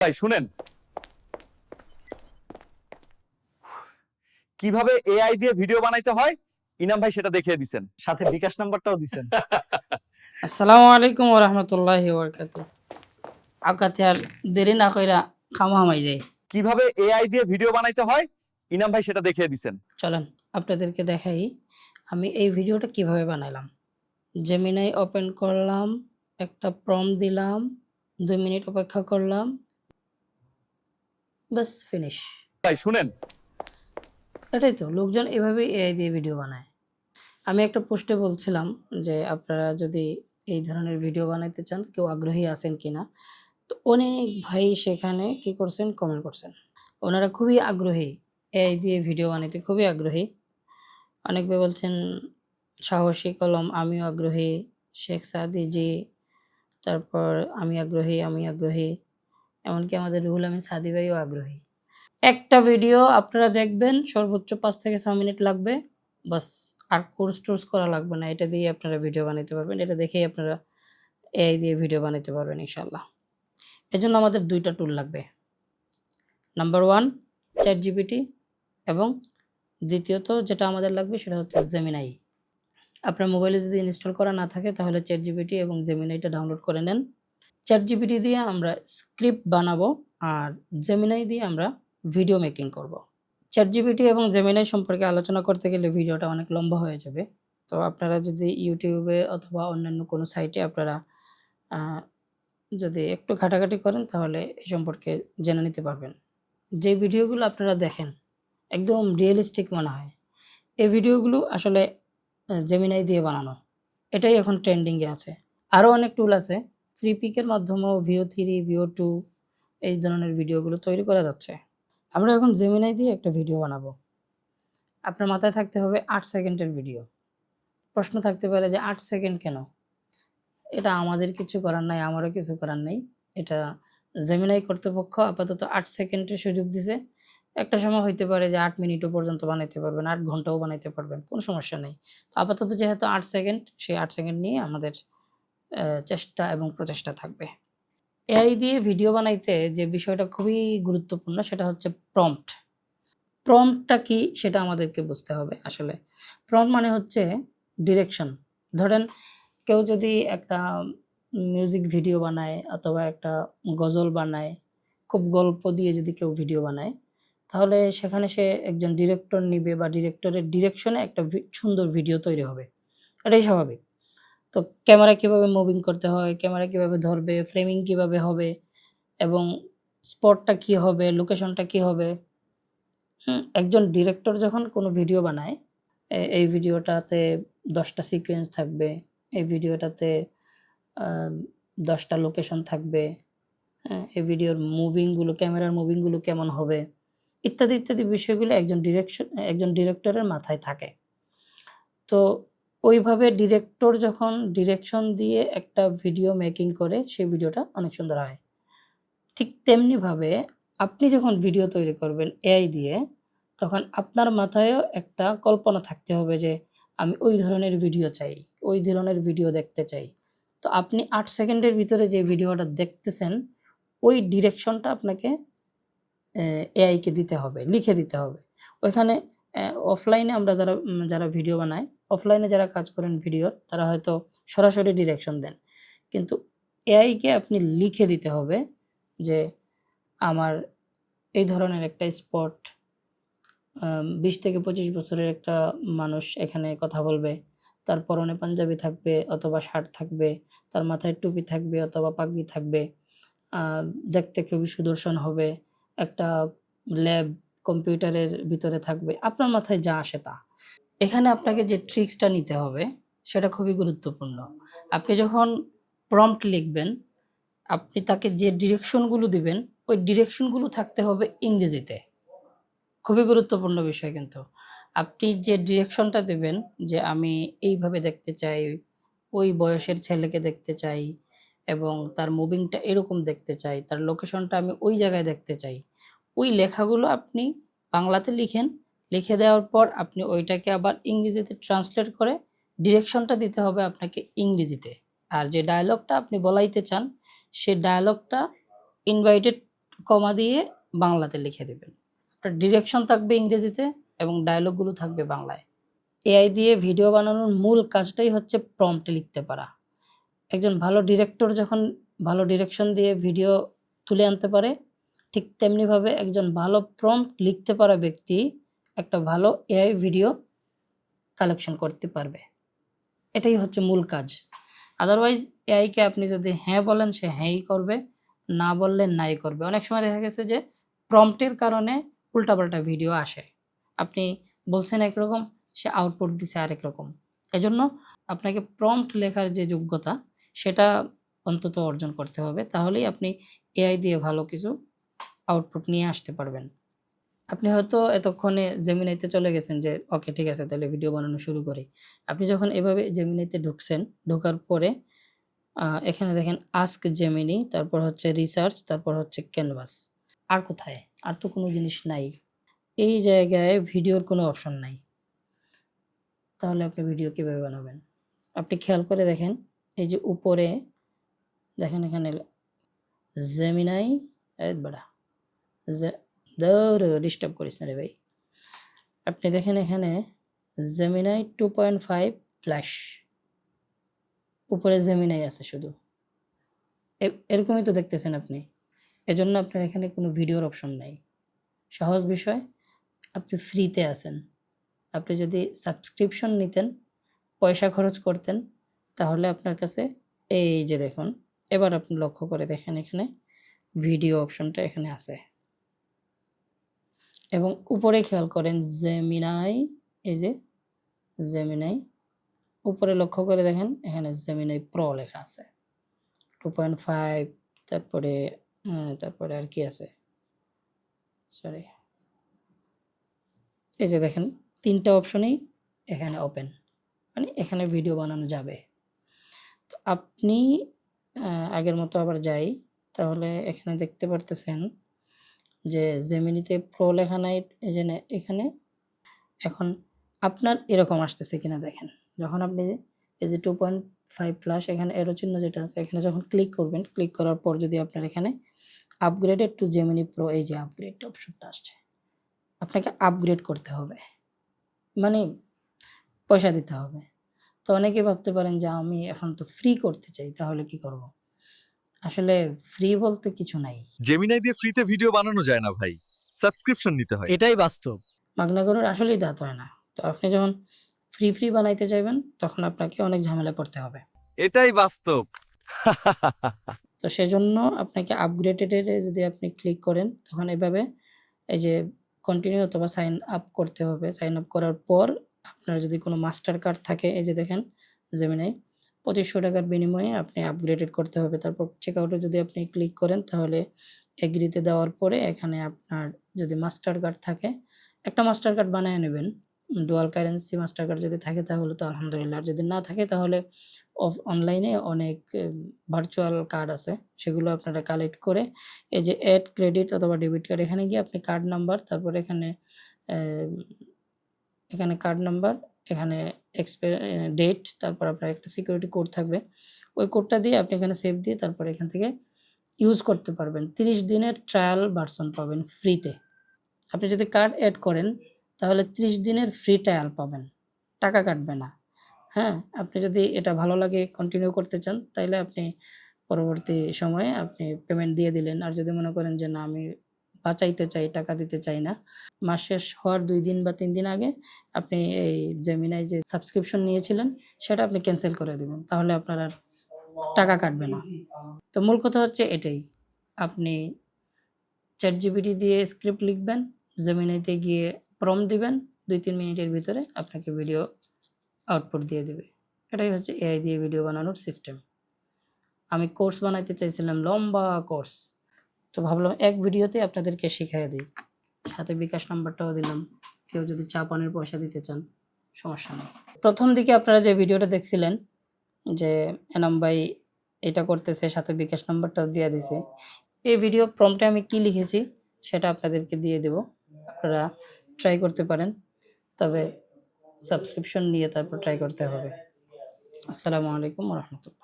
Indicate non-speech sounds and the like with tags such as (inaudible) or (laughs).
ভাই শুনেন। কীভাবে এআই দিয়ে ভিডিও বানাইতে হয়? ইনাম ভাই সেটা দেখিয়ে দিছেন। সাথে বিকাশ নাম্বারটাও দিছেন। (laughs) আসসালামু আলাইকুম ওয়া রাহমাতুল্লাহি ওয়া বারাকাতুহু। আকাতে আর দেরি না কইরা খামা হামাই যায় কীভাবে এআই দিয়ে ভিডিও বানাইতে হয়? ইনাম ভাই সেটা দেখিয়ে দিছেন। চলেন আপনাদেরকে দেখাই আমি এই ভিডিওটা কীভাবে বানাইলাম। জেমিনাই ওপেন করলাম একটা প্রম দিলাম দুই মিনিট অপেক্ষা করলাম বাস ফিনিশ ভাই শুনেন। এটাই তো লোকজন এভাবেই এআই দিয়ে ভিডিও বানায়। আমি একটা পোস্টে বলছিলাম যে আপনারা যদি এই ধরনের ভিডিও বানাইতে চান কেউ আগ্রহী আছেন কিনা তো অনেক ভাই সেখানে কি করছেন কমেন্ট করছেন। ওনারা খুবই আগ্রহী এআই দিয়ে ভিডিও বানাইতে খুবই আগ্রহী। অনেক ভাই বলছেন সাহসী কলম আমিও আগ্রহী শেখ সাদি জি তারপর আমি আগ্রহী আমি আগ্রহী। এমনকি আমাদের রুহুল আমি সাদি ভাইও আগ্রহী। একটা ভিডিও আপনারা দেখবেন, সর্বোচ্চ পাঁচ থেকে ছ মিনিট লাগবে। বাস, আর কোর্স টোর্স করা লাগবে না। এটা দিয়ে আপনারা ভিডিও বানাতে পারবেন। এটা দেখেই আপনারা এআই দিয়ে ভিডিও বানাতে পারবেন ইনশাল্লাহ এজন্য আমাদের দুইটা টুল লাগবে। নাম্বার ওয়ান চ্যাট জিপিটি এবং দ্বিতীয়ত যেটা আমাদের লাগবে সেটা হচ্ছে জেমিনাই আপনার মোবাইলে যদি ইনস্টল করা না থাকে, তাহলে চ্যাট জিপিটি এবং জেমিনাইটা ডাউনলোড করে নেন। চ্যাট জিপিটি দিয়ে আমরা স্ক্রিপ্ট বানাবো আর জেমিনাই দিয়ে আমরা ভিডিও মেকিং করব। চ্যাট জিপিটি এবং জেমিনাই সম্পর্কে আলোচনা করতে গেলে ভিডিওটা অনেক লম্বা হয়ে যাবে। তো আপনারা যদি ইউটিউবে অথবা অন্যান্য কোনো সাইটে আপনারা যদি একটু ঘাটাঘাটি করেন তাহলে এ সম্পর্কে জেনে নিতে পারবেন। যে ভিডিওগুলো আপনারা দেখেন, একদম রিয়েলিস্টিক মনে হয়। এই ভিডিওগুলো আসলে জেমিনাই দিয়ে বানানো। এটাই এখন ট্রেন্ডিংয়ে আছে। আরও অনেক টুল আছে ফ্রি পিকের মাধ্যমেও ভিও থ্রি, ভিও টু এই ধরনের ভিডিওগুলো তৈরি করা যাচ্ছে। আমরা এখন জেমিনাই দিয়ে একটা ভিডিও বানাবো। আপনার মাথায় থাকতে হবে আট সেকেন্ডের ভিডিও। প্রশ্ন থাকতে পারে যে আট সেকেন্ড কেন? এটা আমাদের কিছু করার নাই, আমারও কিছু করার নেই। এটা জেমিনাই কর্তৃপক্ষ আপাতত আট সেকেন্ডের সুযোগ দিছে। একটা সময় হইতে পারে যে আট মিনিটও পর্যন্ত বানাইতে পারবেন, আট ঘন্টাও বানাইতে পারবেন, কোনো সমস্যা নেই। তো আপাতত যেহেতু আট সেকেন্ড, সেই আট সেকেন্ড নিয়ে আমাদের চেষ্টা এবং প্রচেষ্টা থাকবে। এআই দিয়ে ভিডিও বানাইতে যে বিষয়টা খুবই গুরুত্বপূর্ণ সেটা হচ্ছে প্রম্পট। প্রম্পটটা কি সেটা আমাদেরকে বুঝতে হবে আসলে। প্রম্পট মানে হচ্ছে ডিরেকশন। ধরেন কেউ যদি একটা মিউজিক ভিডিও বানায় অথবা একটা গজল বানায়, খুব গল্প দিয়ে যদি কেউ ভিডিও বানায়, তাহলে সেখানে সে একজন ডিরেক্টর নিবে বা ডিরেক্টরের ডিরেকশনে একটা সুন্দর ভিডিও তৈরি হবে। এটাই স্বাভাবিক। তো ক্যামেরা কীভাবে মুভিং করতে হয়, ক্যামেরা কীভাবে ধরবে ফ্রেমিং কীভাবে হবে এবং স্পটটা কি হবে লোকেশনটা কি হবে। একজন ডিরেক্টর যখন কোনো ভিডিও বানায় এই ভিডিওটাতে দশটা সিকোয়েন্স থাকবে, এই ভিডিওটাতে দশটা লোকেশন থাকবে হ্যাঁ এই ভিডিওর মুভিংগুলো ক্যামেরার মুভিংগুলো কেমন হবে, ইত্যাদি ইত্যাদি বিষয়গুলো একজন ডিরেকশন একজন ডিরেক্টরের মাথায় থাকে। তো ওইভাবে ডিরেক্টর যখন ডিরেকশন দিয়ে একটা ভিডিও মেকিং করে, সেই ভিডিওটা অনেক সুন্দর হয়। ঠিক তেমনিভাবে আপনি যখন ভিডিও তৈরি করবেন এআই দিয়ে, তখন আপনার মাথায়ও একটা কল্পনা থাকতে হবে যে, আমি ওই ধরনের ভিডিও চাই, ওই ধরনের ভিডিও দেখতে চাই। তো আপনি আট সেকেন্ডের ভিতরে যে ভিডিওটা দেখতেছেন, ওই ডিরেকশনটা আপনাকে এআইকে দিতে হবে, লিখে দিতে হবে। ওইখানে অফলাইনে আমরা যারা যারা ভিডিও বানাই অফলাইনে যারা কাজ করেন ভিডিওর তারা হয়তো সরাসরি ডিরেকশন দেন। কিন্তু এআইকে আপনি লিখে দিতে হবে যে, আমার এই ধরনের একটা স্পট বিশ থেকে পঁচিশ বছরের একটা মানুষ এখানে কথা বলবে, তার পরনে পাঞ্জাবি থাকবে অথবা শার্ট থাকবে, তার মাথায় টুপি থাকবে অথবা পাগড়ি থাকবে দেখতে খুবই সুদর্শন হবে, একটা ল্যাব কম্পিউটারের ভিতরে থাকবে। আপনার মাথায় যা আসে তা। এখানে আপনাকে যে ট্রিক্সটা নিতে হবে, সেটা খুবই গুরুত্বপূর্ণ। আপনি যখন প্রম্পট লিখবেন, আপনি তাকে যে ডিরেকশনগুলো দিবেন, ওই ডিরেকশনগুলো থাকতে হবে ইংরেজিতে। খুবই গুরুত্বপূর্ণ বিষয় কিন্তু। আপনি যে ডিরেকশনটা দেবেন, যে আমি এইভাবে দেখতে চাই, ওই বয়সের ছেলেকে দেখতে চাই, এবং তার মুভিংটা এরকম দেখতে চাই, তার লোকেশনটা আমি ওই জায়গায় দেখতে চাই, ওই লেখাগুলো আপনি বাংলাতে লিখেন লিখে দেওয়ার পর আপনি ওইটাকে আবার ইংরেজিতে ট্রান্সলেট করে ডিরেকশনটা দিতে হবে আপনাকে ইংরেজিতে। আর যে ডায়লগটা আপনি বলাইতে চান, সে ডায়লগটা ইনভাইটেড কমা দিয়ে বাংলাতে লিখে দেবেন। আপনার ডিরেকশন থাকবে ইংরেজিতে এবং ডায়লগগুলো থাকবে বাংলায়। এআই দিয়ে ভিডিও বানানোর মূল কাজটাই হচ্ছে প্রম্পটে লিখতে পারা। একজন ভালো ডিরেক্টর যখন ভালো ডিরেকশন দিয়ে ভিডিও তুলে আনতে পারে, ঠিক তেমনিভাবে একজন ভালো প্রম্পট লিখতে পারা ব্যক্তি একটা ভালো এআই ভিডিও কালেকশন করতে পারবে। এটাই হচ্ছে মূল কাজ। আদারওয়াইজ এআইকে আপনি যদি হ্যাঁ বলেন, সে হ্যাঁই করবে, না বললে নাই করবে। অনেক সময় দেখা গেছে যে প্রম্পটের কারণে উল্টাপাল্টা ভিডিও আসে। আপনি বলছেন একরকম, সে আউটপুট দিছে আরেক রকম। এজন্য আপনাকে প্রম্পট লেখার যে যোগ্যতা, সেটা অন্তত অর্জন করতে হবে। তাহলেই আপনি এআই দিয়ে ভালো কিছু আউটপুট নিয়ে আসতে পারবেন। আপনি হয়তো এতক্ষণে জেমিনাইতে চলে গেছেন যে, ওকে, ঠিক আছে, তাহলে ভিডিও বানানো শুরু করি। আপনি যখন এভাবে জেমিনিতে ঢুকছেন, ঢোকার পরে এখানে দেখেন আস্ক জেমিনি তারপর হচ্ছে রিসার্চ তারপর হচ্ছে ক্যানভাস আর কোথায়? আর তো কোনো জিনিস নাই। এই জায়গায় ভিডিওর কোনো অপশন নাই। তাহলে আপনি ভিডিও কীভাবে বানাবেন? আপনি খেয়াল করে দেখেন, এই যে উপরে, দেখেন এখানে জেমিনাই এই বেড়া ডিস্টার্ব করিস না রে ভাই। আপনি দেখেন এখানে Gemini two point five flash উপরে জেমিনাই আছে শুধু। এরকমই তো দেখতেছেন আপনি। এজন্য আপনার এখানে কোনো ভিডিওর অপশন নাই। সহজ বিষয়, আপনি ফ্রিতে আছেন। আপনি যদি সাবস্ক্রিপশন নিতেন, পয়সা খরচ করতেন, তাহলে আপনার কাছে এই যে দেখুন, এবার আপনি লক্ষ্য করে দেখেন এখানে ভিডিও অপশনটা এখানে আছে। এবং উপরে খেয়াল করেন জেমিনাই এই যে জেমিনাই উপরে লক্ষ্য করে দেখেন এখানে জেমিনাই প্রো লেখা আছে। টু পয়েন্ট ফাইভ তারপরে তারপরে আর কি আছে? সরি এই যে দেখেন, তিনটা অপশনেই এখানে ওপেন মানে এখানে ভিডিও বানানো যাবে। তো আপনি আগের মতো আবার যাই, তাহলে এখানে দেখতে পারতেছেন যে জেমিনিতে প্রো লেখা নাই যে এখানে এখন আপনার এরকম আসতেছে কিনা দেখেন। যখন আপনি এই যে টু পয়েন্ট ফাইভ প্লাস এখানে এরো চিহ্ন যেটা আছে, এখানে যখন ক্লিক করবেন ক্লিক করার পর যদি আপনার এখানে আপগ্রেডেড টু জেমিনি প্রো এই যে আপগ্রেড অপশনটা আসছে, আপনাকে আপগ্রেড করতে হবে। মানে পয়সা দিতে হবে। তো অনেকে ভাবতে পারেন যে আমি এখন তো ফ্রি করতে চাই, তাহলে কি করব? আসলে ফ্রি বলতে কিছু নাই। জেমিনাই দিয়ে ফ্রিতে ভিডিও বানানো যায় না ভাই। সাবস্ক্রিপশন নিতে হয়। এটাই বাস্তব। মাগনাগরের আসলেই দাঁত হয় না। তো আপনি যখন ফ্রি ফ্রি বানাইতে চাইবেন তখন আপনাকে অনেক ঝামেলা পড়তে হবে। এটাই বাস্তব। (laughs) তো সেজন্য আপনাকে আপগ্রেডেড যদি আপনি ক্লিক করেন তখন এভাবে এই যে কন্টিনিউ অথবা সাইন আপ করতে হবে। সাইন আপ করার পর আপনার যদি কোনো মাস্টার কার্ড থাকে এই যে দেখেন জেমিনাই পঁচিশশো টাকার বিনিময়ে আপনি আপগ্রেডেড করতে হবে। তারপর চেক আউটে যদি আপনি ক্লিক করেন, তাহলে এগ্রিতে দেওয়ার পরে এখানে আপনার যদি মাস্টার কার্ড থাকে, একটা মাস্টার কার্ড বানিয়ে নেবেন। ডুয়াল কারেন্সি মাস্টার কার্ড যদি থাকে, তাহলে তো আলহামদুলিল্লাহ। আর যদি না থাকে, তাহলে অফ অনলাইনে অনেক ভার্চুয়াল কার্ড আছে। সেগুলো আপনারা কালেক্ট করে এই যে অ্যাড ক্রেডিট অথবা ডেবিট কার্ড এখানে গিয়ে আপনি কার্ড নাম্বার তারপর এখানে এখানে কার্ড নাম্বার এখানে এক্সপে ডেট তারপর আপনার একটা সিকিউরিটি কোড থাকবে। ওই কোডটা দিয়ে আপনি এখানে সেভ দিয়ে তারপর এখান থেকে ইউজ করতে পারবেন। তিরিশ দিনের ট্রায়াল ভার্সন পাবেন ফ্রিতে আপনি যদি কার্ড অ্যাড করেন, তাহলে ত্রিশ দিনের ফ্রি ট্রায়াল পাবেন। টাকা কাটবে না। হ্যাঁ আপনি যদি এটা ভালো লাগে কন্টিনিউ করতে চান তাহলে আপনি পরবর্তী সময়ে আপনি পেমেন্ট দিয়ে দিলেন। আর যদি মনে করেন যে না, আমি বাঁচাইতে চাই, টাকা দিতে চাই না। মাস শেষ হওয়ার দুই দিন বা তিন দিন আগে আপনি এই জেমিনায় যে সাবস্ক্রিপশন নিয়েছিলেন, সেটা আপনি ক্যান্সেল করে দেবেন। তাহলে আপনার আর টাকা কাটবে না। তো মূল কথা হচ্ছে এটাই। আপনি চ্যাট জিপিটি দিয়ে স্ক্রিপ্ট লিখবেন জেমিনাইতে গিয়ে প্রম দিবেন, দুই তিন মিনিটের ভিতরে আপনাকে ভিডিও আউটপুট দিয়ে দেবে। এটাই হচ্ছে এআই দিয়ে ভিডিও বানানোর সিস্টেম আমি কোর্স বানাইতে চাইছিলাম, লম্বা কোর্স তো ভাবলাম এক ভিডিওতে আপনাদেরকে শিখিয়ে দিই। সাথে বিকাশ নাম্বারটাও দিলাম। কেউ যদি চা, পানের পয়সা দিতে চান, সমস্যা নেই। প্রথম দিকে আপনারা যে ভিডিওটা দেখছিলেন, যে এনাম ভাই এটা করতেছে, সাথে বিকাশ নাম্বারটাও দিয়ে দিছে, এই ভিডিও প্রম্পটে আমি কি লিখেছি সেটা আপনাদেরকে দিয়ে দেব। আপনারা ট্রাই করতে পারেন, তবে সাবস্ক্রিপশন নিয়ে তারপর ট্রাই করতে হবে। আসসালামু আলাইকুম রহমতুল্লাহ।